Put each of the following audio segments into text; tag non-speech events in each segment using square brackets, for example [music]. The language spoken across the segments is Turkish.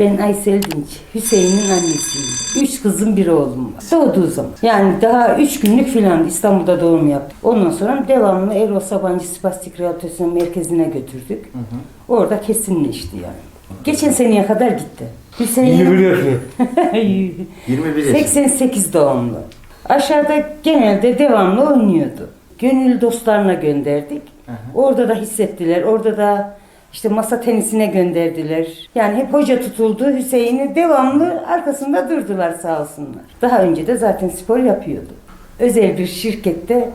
Ben Aysel Dinç, Hüseyin'in annesiyim. Üç kızım bir oğlum var. Doğduğu zaman. Yani daha üç günlük filan İstanbul'da doğum yaptı. Ondan sonra devamlı Erol Sabancı Spastik Rehabilitasyon Merkezi'ne götürdük. Orada kesinleşti yani. Geçen seneye kadar gitti. Hüseyin 21 yaşında. [laughs] 21 yaşında. 88 doğumlu. Aşağıda genelde devamlı oynuyordu. Gönül dostlarına gönderdik. Orada da hissettiler. Orada da işte masa tenisine gönderdiler. Yani hep hoca tutuldu. Hüseyin'i devamlı arkasında durdular sağ olsunlar. Daha önce de zaten spor yapıyordu. Özel bir şirkette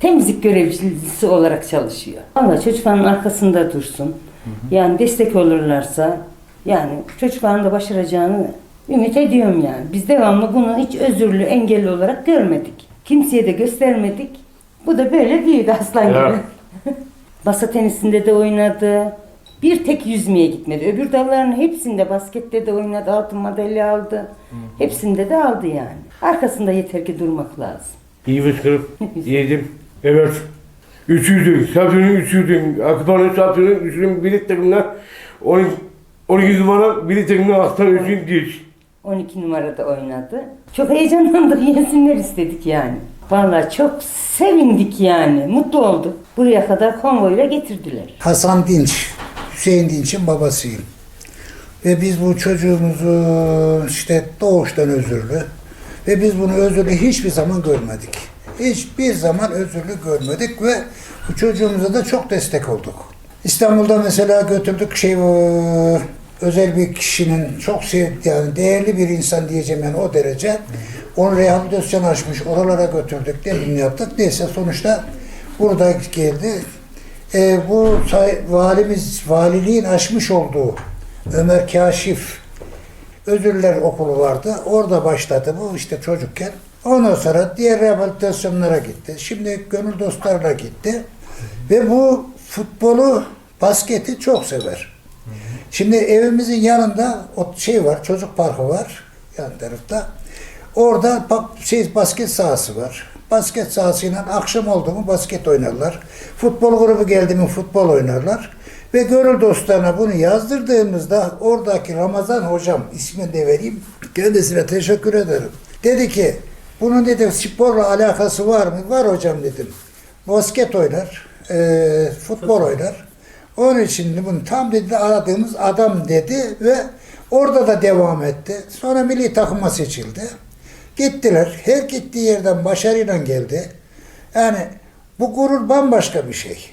temizlik görevlisi olarak çalışıyor. Allah çocukların arkasında dursun. Yani destek olurlarsa yani çocukların da başaracağını ümit ediyorum yani. Biz devamlı bunu hiç özürlü, engelli olarak görmedik. Kimseye de göstermedik. Bu da böyle büyüdü aslan gibi. Evet. [laughs] Masa tenisinde de oynadı. Bir tek yüzmeye gitmedi. Öbür dalların hepsinde baskette de oynadı. Altın madalya aldı. Hepsinde de aldı yani. Arkasında yeter ki durmak lazım. İyi fıskırıp yedim. Evet. Üçüydü. Safiye'nin üçüydü. Akıpan'ın Safiye'nin üçünün bilet takımına 12, 12 numara bilet takımına Aktan üçün diş. 12 numarada oynadı. Çok heyecanlandık, yesinler istedik yani. Vallahi çok sevindik yani, mutlu olduk. Buraya kadar konvoyla getirdiler. Hasan Dinç, Hüseyin Dinç'in babasıyım. Ve biz bu çocuğumuzu işte doğuştan özürlü ve biz bunu özürlü hiçbir zaman görmedik. Hiçbir zaman özürlü görmedik ve bu çocuğumuza da çok destek olduk. İstanbul'da mesela götürdük şey özel bir kişinin çok sev, yani değerli bir insan diyeceğim yani o derece. Onu rehabilitasyon açmış, oralara götürdük, dedim yaptık. Neyse sonuçta burada geldi. E, bu valimiz, valiliğin açmış olduğu Ömer Kaşif Özürler Okulu vardı. Orada başladı bu işte çocukken. Ondan sonra diğer rehabilitasyonlara gitti. Şimdi gönül dostlarına gitti. Ve bu futbolu, basketi çok sever. Şimdi evimizin yanında o şey var, çocuk parkı var yan tarafta. Orada bak şey basket sahası var. Basket sahasıyla akşam oldu mu basket oynarlar. Futbol grubu geldi mi futbol oynarlar. Ve gönül dostlarına bunu yazdırdığımızda oradaki Ramazan hocam ismini de vereyim. Kendisine teşekkür ederim. Dedi ki bunun dedi sporla alakası var mı? Var hocam dedim. Basket oynar, eee, futbol oynar. Onun için bunu tam dedi aradığımız adam dedi ve orada da devam etti. Sonra milli takıma seçildi. Gittiler. Her gittiği yerden başarıyla geldi. Yani bu gurur bambaşka bir şey.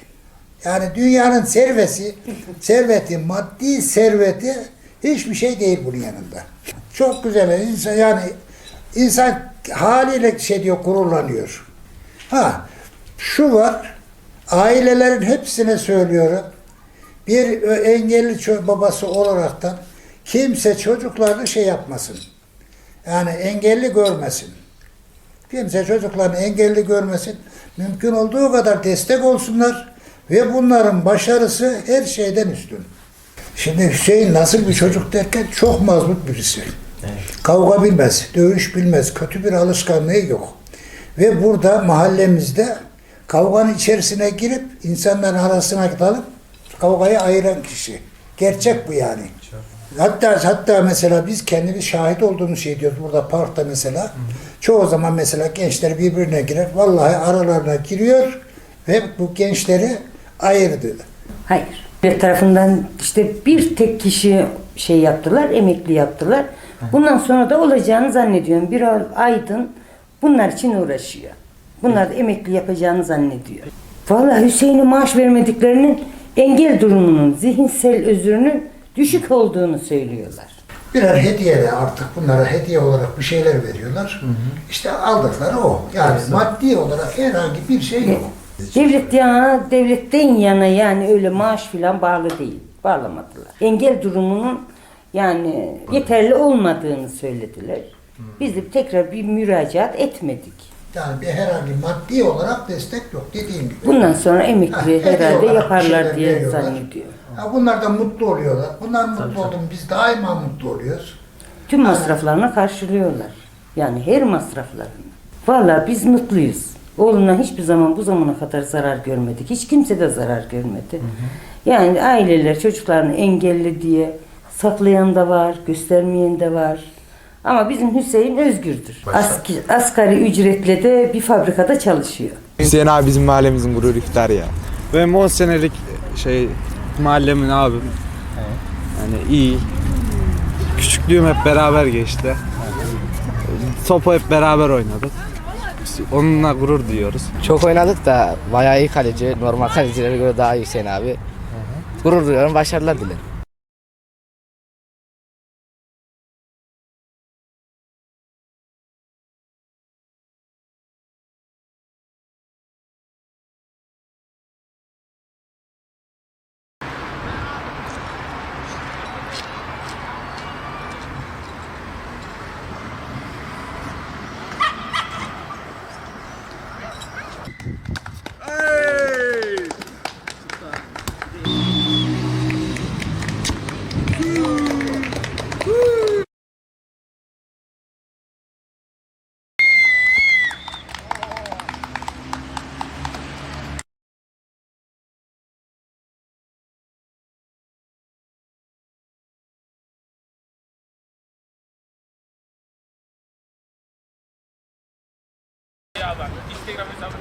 Yani dünyanın serveti, serveti, maddi serveti hiçbir şey değil bunun yanında. Çok güzel. İnsan, yani insan haliyle şey diyor, gururlanıyor. Ha, şu var, ailelerin hepsine söylüyorum. Bir ö- engelli babası olaraktan kimse çocuklarını şey yapmasın. Yani engelli görmesin. Kimse çocuklarını engelli görmesin. Mümkün olduğu kadar destek olsunlar ve bunların başarısı her şeyden üstün. Şimdi Hüseyin nasıl bir çocuk derken çok mazbut birisi. Kavga bilmez, dövüş bilmez, kötü bir alışkanlığı yok. Ve burada mahallemizde kavganın içerisine girip insanların arasına dalıp kavgayı ayıran kişi. Gerçek bu yani. Hatta hatta mesela biz kendimiz şahit olduğumuz şey diyoruz burada parkta mesela. Çoğu zaman mesela gençler birbirine girer. Vallahi aralarına giriyor ve bu gençleri ayırdı. Hayır. Bir tarafından işte bir tek kişi şey yaptılar, emekli yaptılar. Bundan sonra da olacağını zannediyorum. Bir Aydın bunlar için uğraşıyor. Bunlar da emekli yapacağını zannediyor. Vallahi Hüseyin'e maaş vermediklerinin engel durumunun, zihinsel özürünün düşük olduğunu söylüyorlar. Birer hediye de artık bunlara hediye olarak bir şeyler veriyorlar. İşte aldıkları o. Yani maddi olarak herhangi bir şey yok. Devlet yana, devletten yana yani öyle maaş filan bağlı değil. Bağlamadılar. Engel durumunun yani yeterli olmadığını söylediler. Biz de tekrar bir müracaat etmedik. Yani bir herhangi maddi olarak destek yok dediğim gibi. Bundan sonra Ha, emekli hediye herhalde yaparlar diye veriyorlar. zannediyorum. Ha, bunlar da mutlu oluyorlar. Bunlar mutlu oldu mu biz daima mutlu oluyoruz. Tüm masraflarını karşılıyorlar. Yani her masraflarını. Vallahi biz mutluyuz. Oğlumdan hiçbir zaman bu zamana kadar zarar görmedik. Hiç kimse de zarar görmedi. Yani aileler çocuklarını engelli diye saklayan da var, göstermeyen de var. Ama bizim Hüseyin özgürdür. Aski, asgari ücretle de bir fabrikada çalışıyor. Hüseyin abi bizim mahallemizin gurur iftar ya. Benim 10 senelik şey mahallemin abim. Yani iyi. Küçüklüğüm hep beraber geçti. Topu hep beraber oynadık. Onunla gurur duyuyoruz. Çok oynadık da bayağı iyi kaleci. Normal kalecilere göre daha iyi Hüseyin abi. Gurur duyuyorum. Başarılar dilerim. Instagram, Instagram estava